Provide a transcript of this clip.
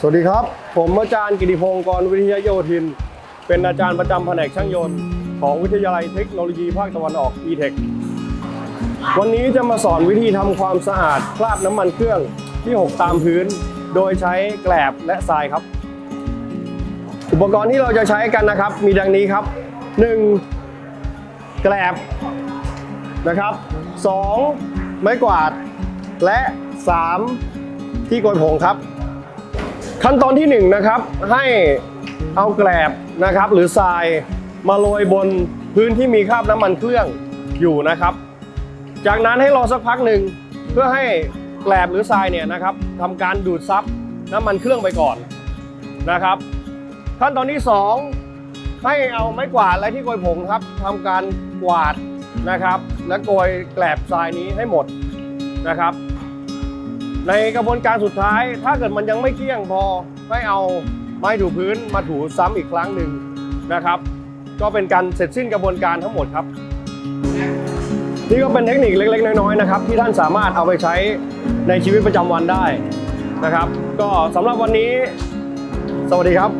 สวัสดีครับ ผมอาจารย์กิติพงศ์กรวิทยาโยธิน เป็นอาจารย์ประจำแผนกช่างยนต์ ของวิทยาลัยเทคโนโลยีภาคตะวันออก e-tech วันนี้จะมาสอนวิธีทำความสะอาดคราบน้ำมันเครื่องที่หกตามพื้น โดยใช้แกลบและทรายครับ อุปกรณ์ที่เราจะใช้กันนะครับ มีดังนี้ครับ 1. แกลบนะครับ 2. ไม้กวาด และ 3. ที่โกยผงครับ ขั้นตอนที่1นงนะครับให้เอาแกลบนะครับหรือทรายมาโรยบนพื้นที่มีคราบน้ำมันเครื่องอยู่นะครับ จากนั้นให้รอสักพักหนึ่งเพื่อให้แกลบหรือทรายเนี่ยนะครับทำการดูดซับน้ำมันเครื่องไปก่อนนะครับ ขั้นตอนที่ 2 ให้เอาไม้กวาดและที่โกยผงครับทำการกวาดนะครับ และโกยแกลบทรายนี้ให้หมดนะครับ ในกระบวนการสุดท้าย ถ้าเกิดมันยังไม่เกลี้ยงพอให้เอาไม้ถูพื้นมาถูซ้ำอีกครั้งหนึ่งนะครับ ก็เป็นการเสร็จสิ้นกระบวนการทั้งหมดครับ นี่ก็เป็นเทคนิคเล็ก ๆ น้อยๆนะครับ ที่ท่านสามารถเอาไปใช้ในชีวิตประจำวันได้นะครับ ก็สำหรับวันนี้ สวัสดีครับ